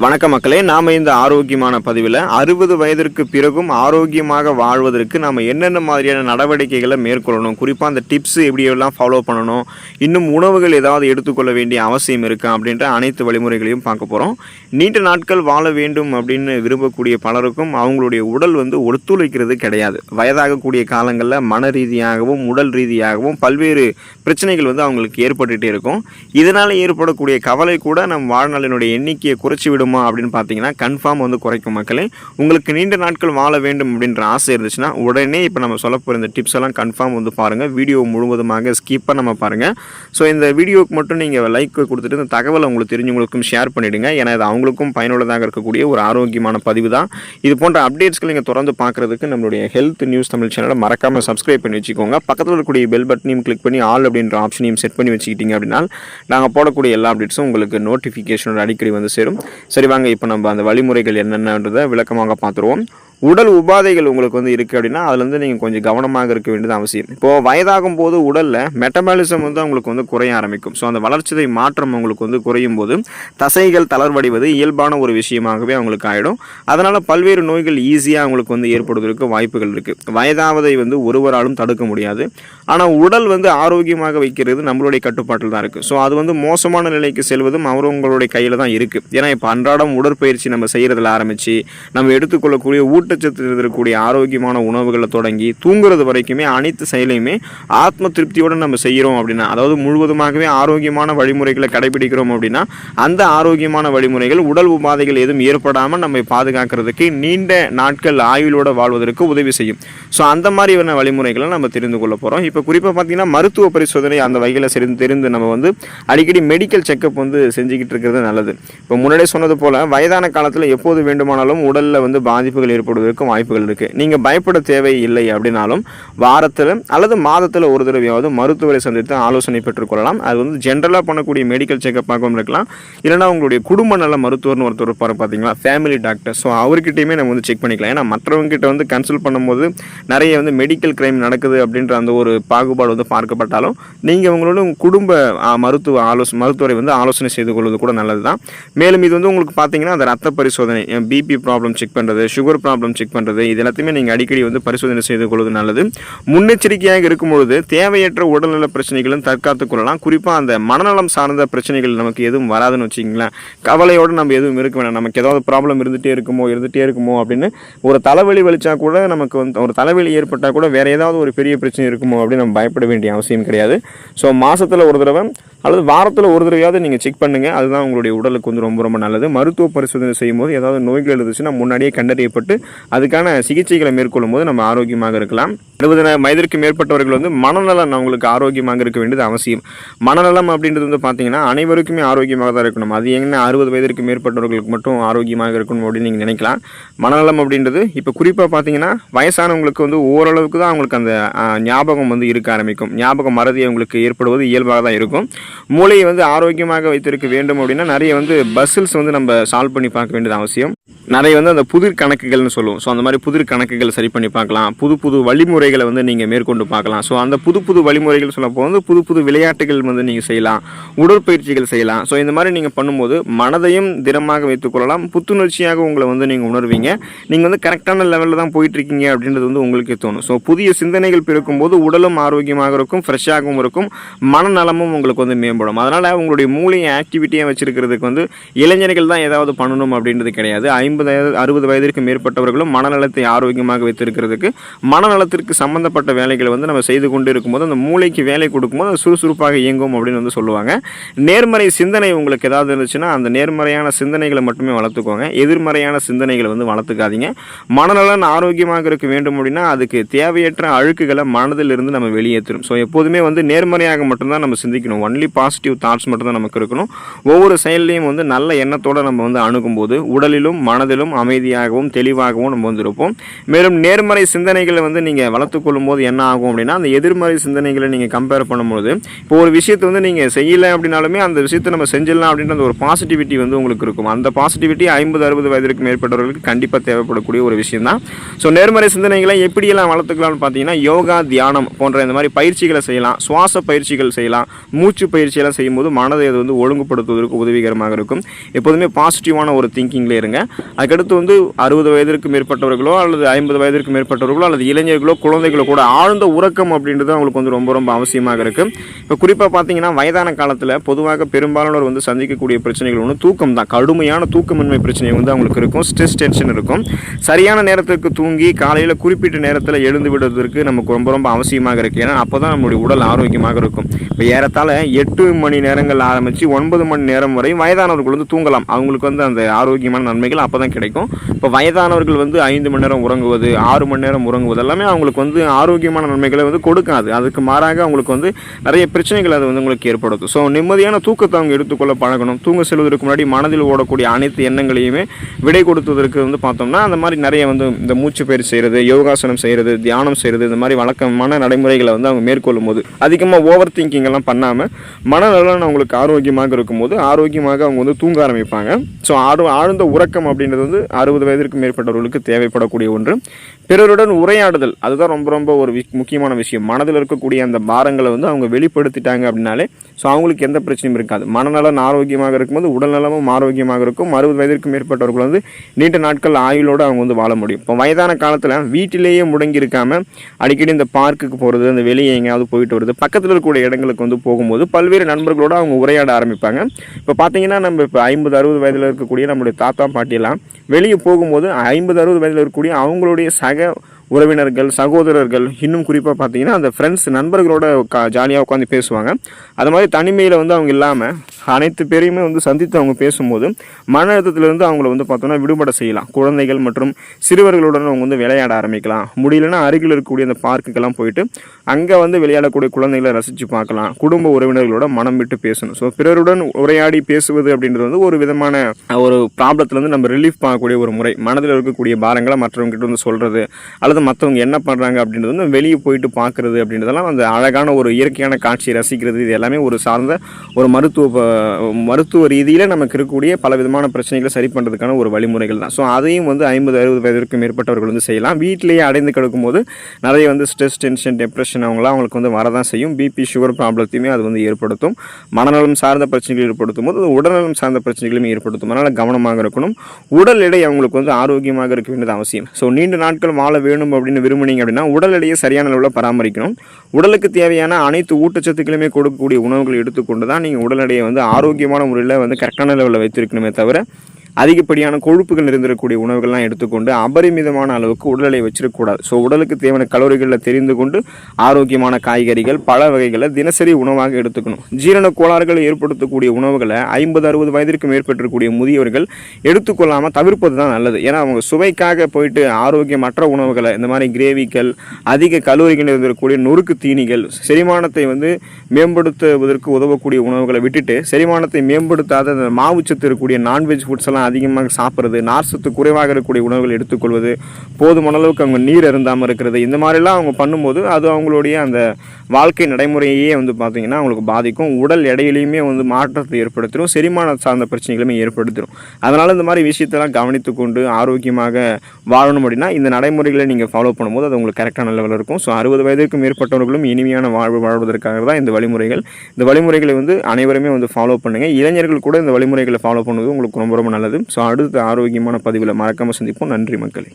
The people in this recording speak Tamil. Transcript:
வணக்க மக்களே நாம் இந்த ஆரோக்கியமான பதிவில் அறுபது வயதிற்கு பிறகும் ஆரோக்கியமாக வாழ்வதற்கு நாம் என்னென்ன மாதிரியான நடவடிக்கைகளை மேற்கொள்ளணும் குறிப்பாக அந்த டிப்ஸ் எப்படியெல்லாம் ஃபாலோ பண்ணணும் இன்னும் உணவுகள் ஏதாவது எடுத்துக்கொள்ள வேண்டிய அவசியம் இருக்கா அப்படின்ற அனைத்து வழிமுறைகளையும் பார்க்க போகிறோம் நீண்ட நாட்கள் வாழ வேண்டும் அப்படின்னு விரும்பக்கூடிய பலருக்கும் அவங்களுடைய உடல் வந்து ஒத்துழைக்கிறது கிடையாது. வயதாகக்கூடிய காலங்களில் மன ரீதியாகவும் உடல் ரீதியாகவும் பல்வேறு பிரச்சனைகள் வந்து அவங்களுக்கு ஏற்பட்டுகிட்டே இருக்கும். இதனால் ஏற்படக்கூடிய கவலை கூட நம் வாழ்நாளினுடைய எண்ணிக்கையை குறைச்சி விட விடுமா அப்படின்னு பார்த்தீங்கன்னா கன்ஃபார்ம் வந்து குறைக்கும் மக்களே. உங்களுக்கு நீண்ட நாட்கள் வாழ வேண்டும் அப்படின்ற ஆசை இருந்துச்சுன்னா உடனே இப்போ நம்ம சொல்ல போகிற இந்த டிப்ஸ் எல்லாம் கன்ஃபார்ம் வந்து பாருங்கள் வீடியோ முழுவதுமாக ஸ்கிப்பாக நம்ம பாருங்கள் ஸோ இந்த வீடியோவுக்கு மட்டும் நீங்கள் லைக் கொடுத்துட்டு இந்த தகவலை உங்களுக்கு தெரிஞ்சவங்களுக்கும் ஷேர் பண்ணிவிடுங்க ஏன்னா இது அவங்களுக்கும் பயனுள்ளதாக இருக்கக்கூடிய ஒரு ஆரோக்கியமான பதிவு தான். இது போன்ற அப்டேட்ஸ்கள் நீங்கள் தொடர்ந்து பார்க்குறதுக்கு நம்மளுடைய ஹெல்த் நியூஸ் தமிழ் சேனலை மறக்காமல் சப்ஸ்கிரைப் பண்ணி வச்சுக்கோங்க. பக்கத்தில் இருக்கக்கூடிய பெல் பட்டனையும் கிளிக் பண்ணி ஆல் அப்படின்ற ஆப்ஷனையும் செட் பண்ணி வச்சுக்கிட்டீங்க அப்படின்னா நாங்கள் போடக்கூடிய எல்லா அப்டேட்ஸும் உங்களுக்கு நோட்டிஃபிகேஷனோட அடிக்கடி வந்து சேரும். சரி வாங்க இப்போ நம்ம அந்த வழிமுறைகள் என்னென்னன்றதை விளக்கமாக பார்த்துருவோம். உடல் உபாதைகள் உங்களுக்கு வந்து இருக்குது அப்படின்னா அதுலேருந்து நீங்கள் கொஞ்சம் கவனமாக இருக்க வேண்டியது அவசியம். இப்போது வயதாகும் போது உடலில் மெட்டபாலிசம் வந்து உங்களுக்கு வந்து குறைய ஆரம்பிக்கும். ஸோ அந்த வளர்ச்சிதை மாற்றம் உங்களுக்கு வந்து குறையும் போது தசைகள் தளர்வடைவது இயல்பான ஒரு விஷயமாகவே அவங்களுக்கு ஆகிடும் அதனால் பல்வேறு நோய்கள் ஈஸியாக அவங்களுக்கு வந்து ஏற்படுவதற்கு வாய்ப்புகள் இருக்குது வயதாவதை வந்து ஒருவராலும் தடுக்க முடியாது. ஆனால் உடல் வந்து ஆரோக்கியமாக வைக்கிறது நம்மளுடைய கட்டுப்பாட்டில் தான் இருக்குது ஸோ அது வந்து மோசமான நிலைக்கு செல்வதும் அவரவங்களுடைய கையில் தான் இருக்குது ஏன்னா இப்போ அன்றாடம் உடற்பயிற்சி நம்ம செய்கிறதுல ஆரம்பித்து நம்ம எடுத்துக்கொள்ளக்கூடிய ஊட்டச்சத்து இருக்கக்கூடிய ஆரோக்கியமான உணவுகளை தொடங்கி தூங்குறது வரைக்குமே அனைத்து செயலையுமே ஆத்ம திருப்தியோடு நம்ம செய்கிறோம் அப்படின்னா அதாவது முழுவதுமாகவே ஆரோக்கியமான வழிமுறைகளை கடைபிடிக்கிறோம் அப்படின்னா அந்த ஆரோக்கியமான வழிமுறைகள் உடல் உபாதைகள் எதுவும் ஏற்படாமல் நம்மை பாதுகாக்கிறதுக்கு நீண்ட நாட்கள் ஆயுளோடு வாழ்வதற்கு உதவி செய்யும். ஸோ அந்த மாதிரியான வழிமுறைகளை நம்ம தெரிந்து கொள்ள போகிறோம் இப்போ குறிப்பாக பார்த்தீங்கன்னா மருத்துவ பரிசோதனை அந்த வகையில் தெரிந்து தெரிந்து நம்ம வந்து அடிக்கடி மெடிக்கல் செக்கப் வந்து செஞ்சுக்கிட்டு இருக்கிறது நல்லது. இப்போ முன்னாடியே சொன்னது போல் வயதான காலத்தில் எப்போது வேண்டுமானாலும் உடலில் வந்து பாதிப்புகள் ஏற்படுவதற்கும் வாய்ப்புகள் இருக்குது நீங்கள் பயப்பட தேவை இல்லை அப்படின்னாலும் வாரத்தில் அல்லது மாதத்தில் ஒரு தடவையாவது மருத்துவரை சந்தித்து ஆலோசனை பெற்றுக்கொள்ளலாம் அது வந்து ஜென்ரலாக பண்ணக்கூடிய மெடிக்கல் செக்கப்பாகவும் இருக்கலாம். இல்லைனா உங்களுடைய குடும்ப நல மருத்துவர்னு ஒருத்தர் இருப்பார் பார்த்தீங்களா ஃபேமிலி டாக்டர் ஸோ அவர்கிட்டையுமே நம்ம வந்து செக் பண்ணிக்கலாம். ஏன்னா மற்றவங்ககிட்ட வந்து கன்சல்ட் பண்ணும்போது நிறைய வந்து மெடிக்கல் கிரைம் நடக்குது அப்படின்ற அந்த ஒரு பாகுபாடு வந்து பார்க்கப்பட்டாலும் நீங்கள் உங்களோட உங்கள் குடும்ப மருத்துவ ஆலோசனை மருத்துவரை வந்து ஆலோசனை செய்து கொள்வது கூட நல்லது தான் மேலும் இது வந்து உங்களுக்கு பார்த்தீங்கன்னா அந்த ரத்த பரிசோதனை பிபி ப்ராப்ளம் செக் பண்ணுறது சுகர் ப்ராப்ளம் செக் பண்ணுறது இது எல்லாத்தையுமே நீங்கள் அடிக்கடி வந்து பரிசோதனை செய்து கொள்வது நல்லது. முன்னெச்சரிக்கையாக இருக்கும் பொழுது தேவையற்ற உடல்நல பிரச்சனைகளும் தற்காத்துக் கொள்ளலாம். குறிப்பாக அந்த மனநலம் சார்ந்த பிரச்சனைகள் நமக்கு எதுவும் வராதுன்னு வச்சிங்களேன் கவலையோடு நம்ம எதுவும் இருக்க வேணாம். நமக்கு ஏதாவது ப்ராப்ளம் இருந்துகிட்டே இருக்குமோ இருந்துகிட்டே இருக்குமோ அப்படின்னு ஒரு தலைவலி வலிச்சா கூட நமக்கு வந்து ஒரு தலைவலி ஏற்பட்டால் கூட வேறு ஏதாவது ஒரு பெரிய பிரச்சனை இருக்குமோ அப்படின்னு நம்ம பயப்பட வேண்டிய அவசியம் கிடையாது. ஸோ மாதத்தில் ஒரு தடவை அல்லது வாரத்தில் ஒரு தடவையாவது நீங்கள் செக் பண்ணுங்கள் அதுதான் உங்களுடைய உடலுக்கு வந்து ரொம்ப ரொம்ப நல்லது. மருத்துவ பரிசோதனை செய்யும்போது ஏதாவது நோய்கள் இருந்துச்சுன்னா முன்னாடியே கண்டறியப்பட்டு அதுக்கான சிகிச்சைகளை மேற்கொள்ளும் போது நம்ம ஆரோக்கியமாக இருக்கலாம். அறுபது வயதிற்கு மேற்பட்டவர்கள் வந்து மனநலம் அவங்களுக்கு ஆரோக்கியமாக இருக்க வேண்டியது அவசியம். மனநலம் அப்படின்றது வந்து பார்த்தீங்கன்னா அனைவருக்குமே ஆரோக்கியமாக தான் இருக்கணும். அது என்ன அறுபது வயதிற்கு மேற்பட்டவர்களுக்கு மட்டும் ஆரோக்கியமாக இருக்கணும் அப்படின்னு நீங்கள் நினைக்கலாம். மனநலம் அப்படின்றது இப்போ குறிப்பாக பார்த்தீங்கன்னா வயசானவங்களுக்கு வந்து ஓரளவுக்கு தான் அவங்களுக்கு அந்த ஞாபகம் வந்து இருக்க ஆரம்பிக்கும். ஞாபகம் மறதி அவங்களுக்கு ஏற்படுவது இயல்பாக தான் இருக்கும். மூளையை வந்து ஆரோக்கியமாக வைத்திருக்க வேண்டும் அப்படின்னா நிறைய வந்து பஸ்ஸில்ஸ் வந்து நம்ம சால்வ் பண்ணி பார்க்க வேண்டியது அவசியம். நிறைய வந்து அந்த புதிர் கணக்குகள்னு சொல்லுவோம். ஸோ அந்த மாதிரி புதிர் கணக்குகள் சரி பண்ணி பார்க்கலாம். புது புது வழிமுறைகளை வந்து நீங்கள் மேற்கொண்டு பார்க்கலாம். ஸோ அந்த புது புது வழிமுறைகள் சொல்லப்போ வந்து புது புது விளையாட்டுகள் வந்து நீங்கள் செய்யலாம். உடற்பயிற்சிகள் செய்யலாம். ஸோ இந்த மாதிரி நீங்கள் பண்ணும்போது மனதையும் திடமாக வைத்துக்கொள்ளலாம் புத்துணர்ச்சியாக உங்களை வந்து நீங்கள் உணர்வீங்க. நீங்கள் வந்து கரெக்டான லெவலில் தான் போயிட்டுருக்கீங்க அப்படின்றது வந்து உங்களுக்கே தோணும். ஸோ புதிய சிந்தனைகள் பிறக்கும்போது உடலும் ஆரோக்கியமாக இருக்கும் ஃப்ரெஷ்ஷாகவும் இருக்கும். மனநலமும் உங்களுக்கு வந்து மேம்படும். அதனால் உங்களுடைய மூளையை ஆக்டிவிட்டியாக வச்சுருக்கிறதுக்கு வந்து இளைஞர்கள் தான் ஏதாவது பண்ணணும் அப்படின்றது கிடையாது. ஐம்பது அறுபது வயதிற்கு மேற்பட்டவர்களும் மனநலத்தை ஆரோக்கியமாக வைத்திருக்கிறதுக்கு மனநலத்திற்கு சம்பந்தப்பட்ட வேலைகளை வந்து நம்ம செய்து கொண்டு இருக்கும்போது அந்த மூளைக்கு வேலை கொடுக்கும்போது அது சுறுசுறுப்பாக இயங்கும் அப்படின்னு வந்து சொல்லுவாங்க. நேர்மறை சிந்தனை உங்களுக்கு ஏதாவது இருந்துச்சுன்னா அந்த நேர்மறையான சிந்தனைகளை மட்டுமே வளர்த்துக்கோங்க. எதிர்மறையான சிந்தனைகளை வந்து வளர்த்துக்காதீங்க. மனநலன் ஆரோக்கியமாக இருக்க வேண்டும் அப்படின்னா அதுக்கு தேவையற்ற அழுக்குகளை மனதில் இருந்து நம்ம வெளியேற்றணும் ஸோ எப்போதுமே வந்து நேர்மறையாக மட்டும்தான் நம்ம சிந்திக்கணும். ஒன்லி பாசிட்டிவ் தாட்ஸ் மட்டும்தான் நமக்கு இருக்கணும். ஒவ்வொரு செயல்லையும் வந்து நல்ல எண்ணத்தோடு நம்ம வந்து அணுகும்போது உடலிலும் மன மனதிலும் அமைதியாகவும் தெளிவாகவும் நம்ம வந்திருப்போம். மேலும் நேர்மறை சிந்தனைகளை வந்து நீங்கள் வளர்த்துக்கொள்ளும் போது என்ன ஆகும் அப்படின்னா அந்த எதிர்மறை சிந்தனைகளை நீங்கள் கம்பேர் பண்ணும்போது இப்போ ஒரு விஷயத்தை வந்து நீங்கள் செய்யலை அப்படின்னாலுமே அந்த விஷயத்தை நம்ம செஞ்சிடலாம் அப்படின்ற அந்த ஒரு பாசிட்டிவிட்டி வந்து உங்களுக்கு இருக்கும். அந்த பாசிட்டிவிட்டி ஐம்பது அறுபது வயதிற்கு மேற்பட்டவர்களுக்கு கண்டிப்பாக தேவைப்படக்கூடிய ஒரு விஷயம் தான் ஸோ நேர்மறை சிந்தனைகளை எப்படியெல்லாம் வளர்த்துக்கலாம்னு பார்த்தீங்கன்னா யோகா தியானம் போன்ற இந்த மாதிரி பயிற்சிகளை செய்யலாம். சுவாச பயிற்சிகள் செய்யலாம். மூச்சு பயிற்சியெல்லாம் செய்யும்போது மனதை அது வந்து ஒழுங்குபடுத்துவதற்கு உதவிகரமாக இருக்கும். எப்போதுமே பாசிட்டிவான ஒரு திங்கிங்கில் இருங்க. அதுக்கடுத்து வந்து அறுபது வயதிற்கு மேற்பட்டவர்களோ அல்லது ஐம்பது வயதிற்கு மேற்பட்டவர்களோ அல்லது இளைஞர்களோ குழந்தைகளோ கூட ஆழ்ந்த உறக்கம் அப்படின்றது அவங்களுக்கு வந்து ரொம்ப ரொம்ப அவசியமாக இருக்குது இப்போ குறிப்பாக பார்த்தீங்கன்னா வயதான காலத்தில் பொதுவாக பெரும்பாலானோர் வந்து சந்திக்கக்கூடிய பிரச்சனைகள் ஒன்று தூக்கம் தான் கடுமையான தூக்கமின்மை பிரச்சனை வந்து அவங்களுக்கு இருக்கும். ஸ்ட்ரெஸ் டென்ஷன் இருக்கும். சரியான நேரத்துக்கு தூங்கி காலையில் குறிப்பிட்ட நேரத்தில் எழுந்து விடுறதுக்கு நமக்கு ரொம்ப ரொம்ப அவசியமாக இருக்குது ஏன்னா அப்போ தான் நம்மளுடைய உடல் ஆரோக்கியமாக இருக்கும். இப்போ ஏறத்தாழ எட்டு மணி நேரங்கள் ஆரம்பித்து ஒன்பது மணி நேரம் வரை வயதானவர்கள் வந்து தூங்கலாம். அவங்களுக்கு வந்து அந்த ஆரோக்கியமான நன்மைகள் அப்போ தான் கிடைக்கும். இப்போ வயதானவர்கள் வந்து ஐந்து மணி நேரம் உறங்குவது ஆறு மணி நேரம் உறங்குவது எல்லாமே அவங்களுக்கு வந்து ஆரோக்கியமான நன்மைகளை வந்து கொடுக்காது. அதுக்கு மாறாக அவங்களுக்கு வந்து நிறைய பிரச்சனைகள் அது வந்து உங்களுக்கு ஏற்படுத்தும். ஸோ நிம்மதியான தூக்கத்தை அவங்க எடுத்துக்கொள்ள பழகணும். தூங்க செல்வதற்கு முன்னாடி மனதில் ஓடக்கூடிய அனைத்து எண்ணங்களையுமே விடை கொடுத்ததற்கு வந்து பார்த்தோம்னா அந்த மாதிரி நிறைய வந்து இந்த மூச்சு பயிர் செய்கிறது யோகாசனம் செய்கிறது தியானம் செய்கிறது இந்த மாதிரி வழக்கமான நடைமுறைகளை வந்து அவங்க மேற்கொள்ளும் போது அதிகமாக ஓவர் திங்கிங் எல்லாம் பண்ணாமல் மனநலன் அவங்களுக்கு ஆரோக்கியமாக இருக்கும்போது ஆரோக்கியமாக அவங்க வந்து தூங்க ஆரம்பிப்பாங்க. ஸோ ஆறு ஆழ்ந்த உறக்கம் அப்படின்னு அப்படின்றது வந்து அறுபது வயதிற்கு மேற்பட்டவர்களுக்கு தேவைப்படக்கூடிய ஒன்று. பிறருடன் உரையாடுதல் அதுதான் ரொம்ப ரொம்ப ஒரு வி- முக்கியமான விஷயம். மனதில் இருக்கக்கூடிய அந்த பாரங்களை வந்து அவங்க வெளிப்படுத்திட்டாங்க அப்படின்னாலே ஸோ அவங்களுக்கு எந்த பிரச்சனையும் இருக்காது. மனநலன் ஆரோக்கியமாக இருக்கும்போது உடல்நலமும் ஆரோக்கியமாக இருக்கும். அறுபது வயதிற்கு மேற்பட்டவர்கள் வந்து நீண்ட நாட்கள் ஆயுளோடு அவங்க வந்து வாழ முடியும். இப்போ வயதான காலத்தில் வீட்டிலேயே முடங்கி இருக்காமல் அடிக்கடி இந்த பார்க்குக்கு போகிறது அந்த வெளியே எங்கேயாவது போயிட்டு வருது பக்கத்தில் இருக்கக்கூடிய இடங்களுக்கு வந்து போகும்போது பல்வேறு நண்பர்களோடு அவங்க உரையாட ஆரம்பிப்பாங்க. இப்போ பார்த்தீங்கன்னா நம்ம இப்போ ஐம்பது அறுபது வயதில் இருக்கக்கூடிய நம்மளுடைய தாத்தா பாட்டியெல்லாம் வெளியே போகும்போது ஐம்பது அறுபது வயதில் இருக்கக்கூடிய அவங்களுடைய சக உறவினர்கள் சகோதரர்கள் இன்னும் குறிப்பாக பார்த்தீங்கன்னா அந்த ஃப்ரெண்ட்ஸ் நண்பர்களோட கா ஜாலியாக உட்காந்து பேசுவாங்க. அது மாதிரி தனிமையில் வந்து அவங்க இல்லாமல் அனைத்து பேரையுமே வந்து சந்தித்து அவங்க பேசும்போது மன அழுத்தத்திலிருந்து அவங்கள வந்து பார்த்தோன்னா விடுபட செய்யலாம். குழந்தைகள் மற்றும் சிறுவர்களுடன் அவங்க வந்து விளையாட ஆரம்பிக்கலாம். முடியலன்னா அருகில் இருக்கக்கூடிய அந்த பார்க்குக்கெல்லாம் போயிட்டு அங்கே வந்து விளையாடக்கூடிய குழந்தைகளை ரசித்து பார்க்கலாம். குடும்ப உறவினர்களோட மனம் விட்டு பேசணும். ஸோ பிறருடன் உரையாடி பேசுவது அப்படின்றது வந்து ஒரு விதமான ஒரு ப்ராப்ளத்துலேருந்து நம்ம ரிலீஃப் பண்ணக்கூடிய ஒரு முறை. மனதில் இருக்கக்கூடிய பாரங்களை மற்றவங்ககிட்ட வந்து சொல்கிறது அல்லது மற்றவங்க என்ன பண்ணுறாங்க அப்படின்றது வந்து வெளியே போயிட்டு பார்க்குறது அப்படின்றதெல்லாம் அந்த அழகான ஒரு இயற்கையான காட்சியை ரசிக்கிறது இது எல்லாமே ஒரு சார்ந்த ஒரு மருத்துவ ப- மருத்துவ ரீதியில் நமக்கு இருக்கக்கூடிய பல விதமான பிரச்சனைகளை சரி பண்ணுறதுக்கான ஒரு வழிமுறைகள் தான். ஸோ அதையும் வந்து ஐம்பது அறுபது வயதிற்கும் மேற்பட்டவர்கள் வந்து செய்யலாம். வீட்டிலேயே அடைந்து கிடக்கும்போது நிறைய வந்து ஸ்ட்ரெஸ் டென்ஷன் டெப்ரெஷன் அவங்களாம் அவங்களுக்கு வந்து வரதான் செய்யும். பிபி சுகர் ப்ராப்ளத்தையுமே அது வந்து ஏற்படுத்தும். மனநலம் சார்ந்த பிரச்சனைகள் ஏற்படுத்தும் போது உடல்நலம் சார்ந்த பிரச்சனைகளுமே ஏற்படுத்தும். அதனால் கவனமாக இருக்கணும். உடல் எடை அவங்களுக்கு வந்து ஆரோக்கியமாக இருக்க வேண்டியது அவசியம். ஸோ நீண்ட நாட்கள் வாழ வேணும் அப்படின்னு விரும்புனீங்க அப்படின்னா உடல் எடையை சரியான அளவில் பராமரிக்கணும். உடலுக்கு தேவையான அனைத்து ஊட்டச்சத்துக்களுமே கொடுக்கக்கூடிய உணவுகளை எடுத்துக்கொண்டு தான் நீங்கள் உடல் எடையை வந்து ஆரோக்கியமான முறையில் வந்து கரெக்டான லெவலில் வைத்திருக்கணுமே தவிர அதிகப்படியான கொழுப்புகள் நிறைந்திருக்கக்கூடிய உணவுகள்லாம் எடுத்துக்கொண்டு அபரிமிதமான அளவுக்கு உடலை எடையை வச்சிருக்கக்கூடாது. ஸோ உடலுக்கு தேவையான கலோரிகளில் தெரிந்து கொண்டு ஆரோக்கியமான காய்கறிகள் பல வகைகளை தினசரி உணவாக எடுத்துக்கணும். ஜீரண கோளாறுகளை ஏற்படுத்தக்கூடிய உணவுகளை ஐம்பது அறுபது வயதிற்கு மேற்பட்டிருக்கக்கூடிய முதியவர்கள் எடுத்துக்கொள்ளாமல் தவிர்ப்பது தான் நல்லது. ஏன்னா அவங்க சுவைக்காக போயிட்டு ஆரோக்கியமற்ற உணவுகளை இந்த மாதிரி கிரேவிகள் அதிக கலோரிகள் இருந்திருக்கக்கூடிய நொறுக்கு தீனிகள் செரிமானத்தை வந்து மேம்படுத்துவதற்கு உதவக்கூடிய உணவுகளை விட்டுட்டு செரிமானத்தை மேம்படுத்தாத மாவுச்சத்து இருக்கக்கூடிய நான்வெஜ் ஃபுட்ஸ் எல்லாம் அதிகமாக சாப்பிட்றது நார்சத்து குறைவாக இருக்கக்கூடிய உணவுகள் எடுத்துக்கொள்வது போதுமான அளவுக்கு அவங்க நீர் அருந்தாமல் இருக்கிறது இந்த மாதிரிலாம் அவங்க பண்ணும்போது அது அவங்களுடைய அந்த வாழ்க்கை நடைமுறையே வந்து பார்த்திங்கன்னா அவங்களுக்கு பாதிக்கும். உடல் எடையிலையுமே வந்து மாற்றத்தை ஏற்படுத்திடும் செரிமான சார்ந்த பிரச்சனைகளுமே ஏற்படுத்திடும் அதனால் இந்த மாதிரி விஷயத்தெல்லாம் கவனித்து கொண்டு ஆரோக்கியமாக வாழணும் அப்படின்னா இந்த நடைமுறைகளை நீங்கள் ஃபாலோ பண்ணும்போது அது உங்களுக்கு கரெக்டான லெவலில் இருக்கும். ஸோ அறுபது வயதிற்கு மேற்பட்டவர்களும் இனிமையான வாழ்வு வாழ்வதற்காக தான் இந்த வழிமுறைகள் இந்த வழிமுறைகளை வந்து அனைவருமே வந்து ஃபாலோ பண்ணுங்கள் இளைஞர்கள் கூட இந்த வழிமுறைகளை ஃபாலோ பண்ணுவது உங்களுக்கு ரொம்ப ரொம்ப நல்லது. ஸோ அடுத்த ஆரோக்கியமான பதிவில் மறக்காமல் சந்திப்போம். நன்றி மக்களே.